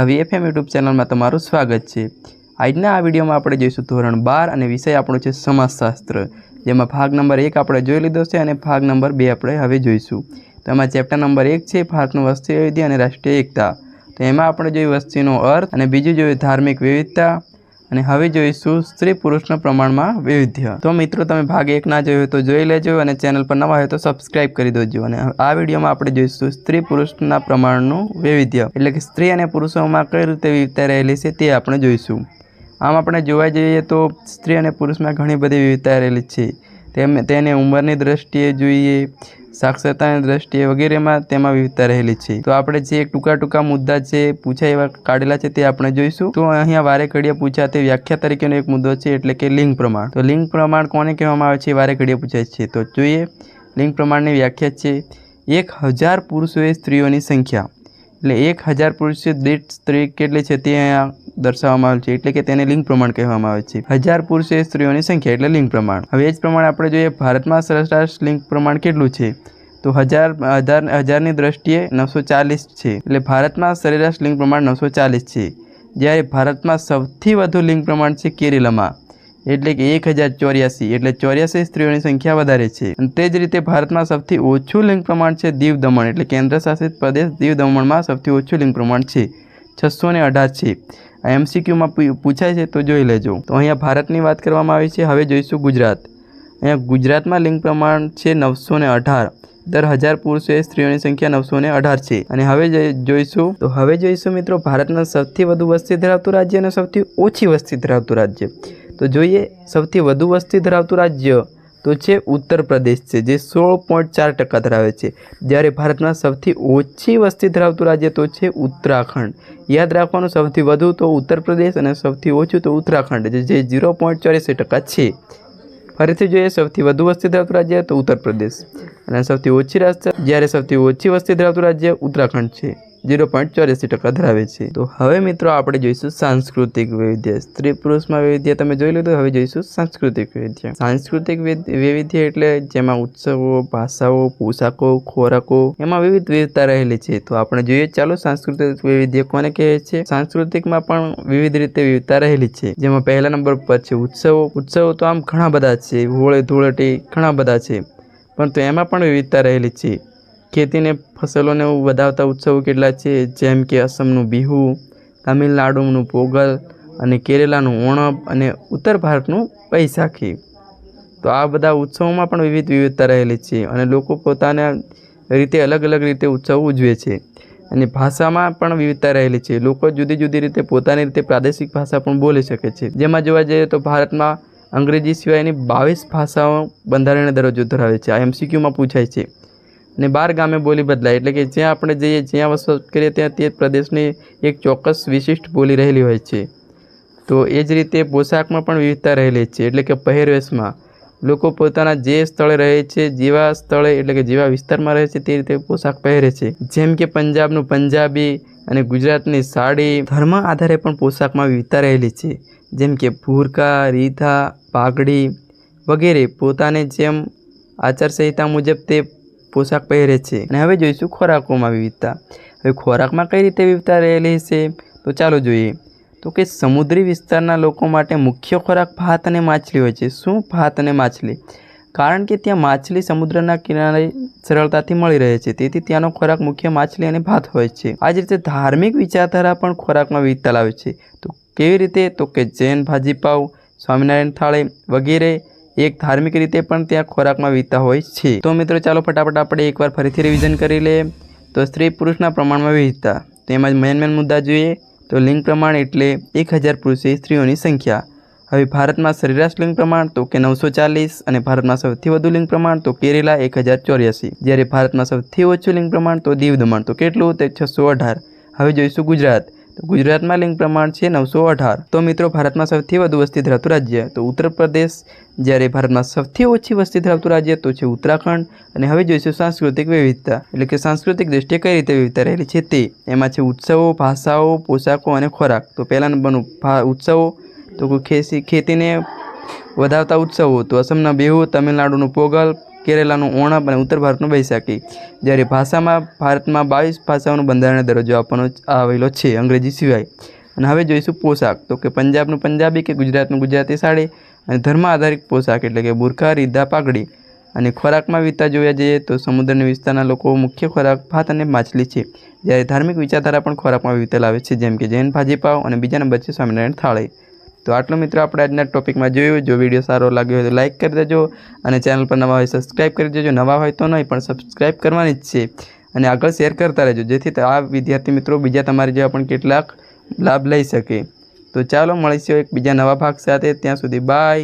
વીએફએમ YouTube ચેનલમાં તમારું સ્વાગત છે. આજના આ વિડીયોમાં આપણે જોઈશું ધોરણ બાર અને વિષય આપણો છે સમાજશાસ્ત્ર. જેમાં ભાગ નંબર એક આપણે જોઈ લીધો છે અને ભાગ નંબર બે આપણે હવે જોઈશું. તો એમાં ચેપ્ટર નંબર એક છે ભારતનું વસ્તી વૈવિધ્ય અને રાષ્ટ્રીય એકતા. તો એમાં આપણે જોયું વસ્તીનો અર્થ અને બીજું જોયું ધાર્મિક વિવિધતા. અને હવે જોઈશું સ્ત્રી પુરુષના પ્રમાણમાં વૈવિધ્ય. તો મિત્રો, તમે ભાગ એક ના જોયો તો જોઈ લેજો અને ચેનલ પર નવા હોય તો સબસ્ક્રાઇબ કરી દેજો. અને આ વિડીયોમાં આપણે જોઈશું સ્ત્રી પુરુષના પ્રમાણનું વૈવિધ્ય. એટલે કે સ્ત્રી અને પુરુષોમાં કઈ રીતે વિવિધતા રહેલી છે તે આપણે જોઈશું. આમ આપણે જોવા જઈએ તો સ્ત્રી અને પુરુષમાં ઘણી બધી વિવિધતા રહેલી છે. તેમ, તેને ઉંમરની દ્રષ્ટિએ જોઈએ સાક્ષરતાની દ્રષ્ટિએ વગેરેમાં તેમાં વિવિધતા રહેલી છે. તો આપણે જે ટૂંકા ટૂંકા મુદ્દા છે પૂછાય એવા કાઢેલા છે તે આપણે જોઈશું. તો અહીંયા વારે ઘડીએ પૂછ્યા તે વ્યાખ્યા તરીકેનો એક મુદ્દો છે એટલે કે લિંગ પ્રમાણ. તો લિંગ પ્રમાણ કોને કહેવામાં આવે છે વારે ઘડીએ પૂછાય છે. તો જોઈએ, લિંગ પ્રમાણની વ્યાખ્યા છે. એક હજાર પુરુષોએ સ્ત્રીઓની સંખ્યા. એટલે એક હજાર પુરુષો દીઠ સ્ત્રી કેટલી છે તે અહીંયા દર્શાવવામાં આવેલ છે. એટલે કે તેને લિંગ પ્રમાણ કહેવામાં આવે છે. હજાર પુરુષ એ સ્ત્રીઓની સંખ્યા એટલે લિંગ પ્રમાણ. હવે એ જ પ્રમાણે આપણે જોઈએ ભારતમાં સરેરાશ લિંગ પ્રમાણ કેટલું છે? તો હજાર હજાર, હજારની દ્રષ્ટિએ નવસો ચાલીસ છે. એટલે ભારતમાં સરેરાશ લિંગ પ્રમાણ નવસો ચાલીસ છે. જ્યારે ભારતમાં સૌથી વધુ લિંગ પ્રમાણ છે કેરેલામાં. એટલે કે એક હજાર ચોર્યાસી. એટલે ચોર્યાસી સ્ત્રીઓની સંખ્યા વધારે છે. અને તે જ રીતે ભારતમાં સૌથી ઓછું લિંગ પ્રમાણ છે દીવ દમણ. એટલે કેન્દ્ર શાસિત પ્રદેશ દીવ દમણમાં સૌથી ઓછું લિંગ પ્રમાણ છે. છસો ને અઢાર છે. આ એમસીક્યુમાં પૂછાય છે તો જોઈ લેજો. તો અહીંયા ભારતની વાત કરવામાં આવી છે. હવે જોઈશું ગુજરાત. અહીંયા ગુજરાતમાં લિંગ પ્રમાણ છે નવસો ને અઢાર. દર હજાર પુરુષોએ સ્ત્રીઓની સંખ્યા નવસો ને અઢાર છે. અને હવે જોઈશું. તો હવે જોઈશું મિત્રો ભારતના સૌથી વધુ વસ્તી ધરાવતું રાજ્ય અને સૌથી ઓછી વસ્તી ધરાવતું રાજ્ય. તો જોઈએ સૌથી વધુ વસ્તી ધરાવતું રાજ્ય. તો છે ઉત્તર પ્રદેશ છે, જે સોળ પોઈન્ટ ચાર ટકા ધરાવે છે. જ્યારે ભારતમાં સૌથી ઓછી વસ્તી ધરાવતું રાજ્ય તો છે ઉત્તરાખંડ. યાદ રાખવાનું, સૌથી વધુ તો ઉત્તર પ્રદેશ અને સૌથી ઓછું તો ઉત્તરાખંડ જે- ઝીરો પોઈન્ટ ચોર્યાસી ટકા છે. ફરીથી જોઈએ, સૌથી વધુ વસ્તી ધરાવતું રાજ્ય તો ઉત્તર પ્રદેશ. અને સૌથી ઓછી રાજ્ય જ્યારે સૌથી ઓછી વસ્તી ધરાવતું રાજ્ય ઉત્તરાખંડ છે. ઝીરો પોઈન્ટ ચોર્યાસી ટકા ધરાવે છે. તો હવે મિત્રો આપણે જોઈશું સાંસ્કૃતિક વૈવિધ્ય. સ્ત્રી પુરુષમાં વૈવિધ્ય તમે જોઈ લીધું, હવે જોઈશું સાંસ્કૃતિક વૈવિધ્ય. સાંસ્કૃતિક વૈવિધ્ય એટલે જેમાં ઉત્સવો, ભાષાઓ, પોશાકો, ખોરાકો એમાં વિવિધ વિવિધતા રહેલી છે. તો આપણે જોઈએ, ચાલો સાંસ્કૃતિક વૈવિધ્ય કોને કહે છે સાંસ્કૃતિકમાં પણ વિવિધ રીતે વિવિધતા રહેલી છે. જેમાં પહેલા નંબર પર છે ઉત્સવો. ઉત્સવો તો આમ ઘણા બધા છે. હોળી, ધૂળેટી ઘણા બધા છે. પરંતુ એમાં પણ વિવિધતા રહેલી છે. ખેતીને ફસલોને વધાવતા ઉત્સવો કેટલા છે? જેમ કે અસમનું બિહુ, તમિલનાડુનું પોગલ અને કેરેલાનું ઓણમ અને ઉત્તર ભારતનું બૈસાખી તો આ બધા ઉત્સવોમાં પણ વિવિધ વિવિધતા રહેલી છે અને લોકો પોતાના રીતે અલગ અલગ રીતે ઉત્સવ ઉજવે છે. અને ભાષામાં પણ વિવિધતા રહેલી છે. લોકો જુદી જુદી રીતે પોતાની રીતે પ્રાદેશિક ભાષા પણ બોલી શકે છે. જેમાં જોવા જઈએ તો ભારતમાં અંગ્રેજી સિવાયની બાવીસ ભાષાઓ બંધારણીય દરજ્જો ધરાવે છે. આ એમસીક્યુમાં પૂછાય છે. અને બાર ગામે બોલી બદલાય. એટલે કે જ્યાં આપણે જઈએ, જ્યાં વસવાટ કરીએ, ત્યાં તે પ્રદેશની એક ચોક્કસ વિશિષ્ટ બોલી રહેલી હોય છે. તો એ જ રીતે પોશાકમાં પણ વિવિધતા રહેલી છે. એટલે કે પહેરવેશમાં લોકો પોતાના જે સ્થળે રહે છે, જેવા સ્થળે એટલે કે જેવા વિસ્તારમાં રહે છે, તે રીતે પોશાક પહેરે છે. જેમ કે પંજાબનું પંજાબી અને ગુજરાતની સાડી ધર્મ આધારે પણ પોશાકમાં વિવિધતા રહેલી છે. જેમ કે ભૂરકા, રીધા, પાઘડી વગેરે પોતાને જેમ આચારસંહિતા મુજબ તે પોશાક પહેરે છે. અને હવે જોઈશું ખોરાકોમાં વિવિધતા. હવે ખોરાકમાં કઈ રીતે વિવિધતા રહેલી છે તો ચાલો જોઈએ. તો કે સમુદ્રી વિસ્તારના લોકો માટે મુખ્ય ખોરાક ભાત અને માછલી હોય છે. શું ભાત અને માછલી? કારણ કે ત્યાં માછલી સમુદ્રના કિનારે સરળતાથી મળી રહે છે. તેથી ત્યાંનો ખોરાક મુખ્ય માછલી અને ભાત હોય છે. આ જ રીતે ધાર્મિક વિચારધારા પણ ખોરાકમાં વિવિધતા લાવે છે. તો કેવી રીતે? તો કે જૈન ભાજીપાવ, સ્વામિનારાયણ થાળી વગેરે એક ધાર્મિક રીતે પણ ત્યાં ખોરાકમાં વિવિધતા હોય છે. તો મિત્રો, ચાલો ફટાફટ આપણે એકવાર ફરીથી રિવિઝન કરી લઈએ. તો સ્ત્રી પુરુષના પ્રમાણમાં વિવિધતા તેમજ મેન મેન મુદ્દા જોઈએ તો લિંગ પ્રમાણ એટલે એક હજાર પુરુષે સ્ત્રીઓની સંખ્યા. હવે ભારતમાં સરેરાશ લિંગ પ્રમાણ તો કે નવસો ચાલીસ અને ભારતમાં સૌથી વધુ લિંગ પ્રમાણ તો કેરેલા એક હજાર ચોર્યાસી. જ્યારે ભારતમાં સૌથી ઓછું લિંગ પ્રમાણ તો દીવ દમણ. તો કેટલું? તે છસો અઢાર. હવે જોઈશું ગુજરાત. તો ગુજરાતમાં લિંગ પ્રમાણ છે નવસો અઢાર. તો મિત્રો, ભારતમાં સૌથી વધુ વસ્તી ધરાવતું રાજ્ય, તો ઉત્તર પ્રદેશ જ્યારે ભારતમાં સૌથી ઓછી વસ્તી ધરાવતું રાજ્ય, તો છે ઉત્તરાખંડ. અને હવે જોઈશું સાંસ્કૃતિક વિવિધતા. એટલે કે સાંસ્કૃતિક દ્રષ્ટિએ કઈ રીતે વિવિધતા રહેલી છે તે. એમાં છે ઉત્સવો, ભાષાઓ, પોશાકો અને ખોરાક. તો પહેલા નંબરનું ઉત્સવો. તો ખેતી ખેતીને વધાવતા ઉત્સવો. તો અસમના બિહુ, તમિલનાડુનું પોગલ. કેરેલાનું ઓણપ અને ઉત્તર ભારતનું બૈશાખી જ્યારે ભાષામાં ભારતમાં બાવીસ ભાષાઓનો બંધારણ દરજ્જો આપવાનો આવેલો છે અંગ્રેજી સિવાય. અને હવે જોઈશું પોશાક. તો કે પંજાબનું પંજાબી કે ગુજરાતનું ગુજરાતી સાડી. અને ધર્મ આધારિત પોશાક એટલે કે બુરખા, રીધા, પાઘડી. અને ખોરાકમાં વિતા જોયા જઈએ તો સમુદ્રની વિસ્તારના લોકો મુખ્ય ખોરાક, ભાત અને માછલી છે. જ્યારે ધાર્મિક વિચારધારા પણ ખોરાકમાં વિતા લાવે છે. જેમ કે જૈન ભાજીપાવ અને બીજા નંબર છે સ્વામિનારાયણ થાળી. તો આટલું મિત્રો આપણે આજના ટોપિકમાં જોયું. જો વીડિયો સારો લાગ્યો હોય તો લાઇક કરી દેજો અને ચેનલ પર નવા હોય સબસ્ક્રાઈબ કરી દેજો. નવા હોય તો નહીં, પણ સબસ્ક્રાઈબ કરવાની જ છે. અને આગળ શેર કરતા રહેજો, જેથી આ વિદ્યાર્થી મિત્રો બીજા તમારી જેવા પણ કેટલાક લાભ લઈ શકે. તો ચાલો મળીશું એક બીજા નવા ભાગ સાથે. ત્યાં સુધી બાય.